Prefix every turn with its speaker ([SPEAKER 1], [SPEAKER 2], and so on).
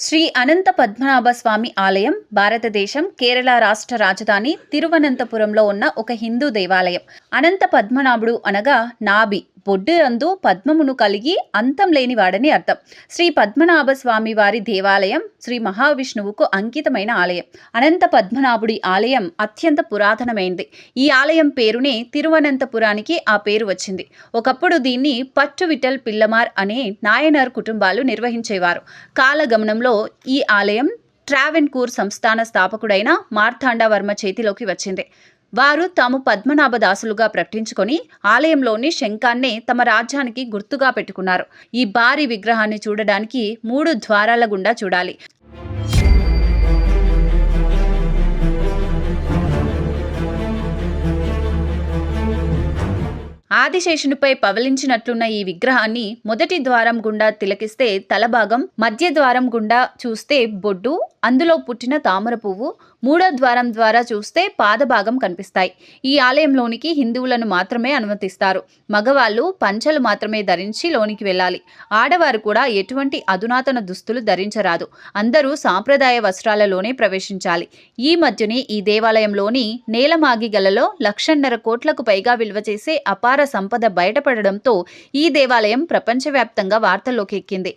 [SPEAKER 1] శ్రీ అనంత పద్మనాభ స్వామి ఆలయం భారతదేశం కేరళ రాష్ట్ర రాజధాని తిరువనంతపురంలో ఉన్న ఒక హిందూ దేవాలయం. అనంత పద్మనాభుడు అనగా నాభి. బొడ్డు అందు పద్మమును కలిగి అంతం లేనివాడని అర్థం. శ్రీ పద్మనాభ స్వామి వారి దేవాలయం శ్రీ మహావిష్ణువుకు అంకితమైన ఆలయం. అనంత పద్మనాభుడి ఆలయం అత్యంత పురాతనమైంది. ఈ ఆలయం పేరునే తిరువనంతపురానికి ఆ పేరు వచ్చింది. ఒకప్పుడు దీన్ని పట్టు విఠల్ పిల్లమార్ అనే నాయనార్ కుటుంబాలు నిర్వహించేవారు. కాలగమనంలో ఈ ఆలయం ట్రావెన్కూర్ సంస్థాన స్థాపకుడైన మార్తాండవర్మ చేతిలోకి వచ్చింది. వారు తాము పద్మనాభ దాసులుగా ప్రకటించుకొని ఆలయంలోని శంఖాన్నే తమ రాజ్యానికి గుర్తుగా పెట్టుకున్నారు. ఈ భారీ విగ్రహాన్ని చూడడానికి మూడు ద్వారాల గుండా చూడాలి. ఆదిశేషునిపై పవలించినట్లున్న ఈ విగ్రహాన్ని మొదటి ద్వారం గుండా తిలకిస్తే తలభాగం మధ్య ద్వారం గుండా చూస్తే బొడ్డు అందులో పుట్టిన తామర పువ్వు మూడో ద్వారం ద్వారా చూస్తే పాదభాగం కనిపిస్తాయి. ఈ ఆలయంలోనికి హిందువులను మాత్రమే అనుమతిస్తారు. మగవాళ్ళు పంచలు మాత్రమే ధరించి లోనికి వెళ్ళాలి. ఆడవారు కూడా ఎటువంటి అధునాతన దుస్తులు ధరించరాదు. అందరూ సాంప్రదాయ వస్త్రాలలోనే ప్రవేశించాలి. ఈ మధ్యనే ఈ దేవాలయంలోని నేలమాగిగలలో లక్షన్నర కోట్లకు పైగా విలువ చేసే అపార సంపద బయటపడడంతో ఈ దేవాలయం ప్రపంచవ్యాప్తంగా వార్తల్లోకి ఎక్కింది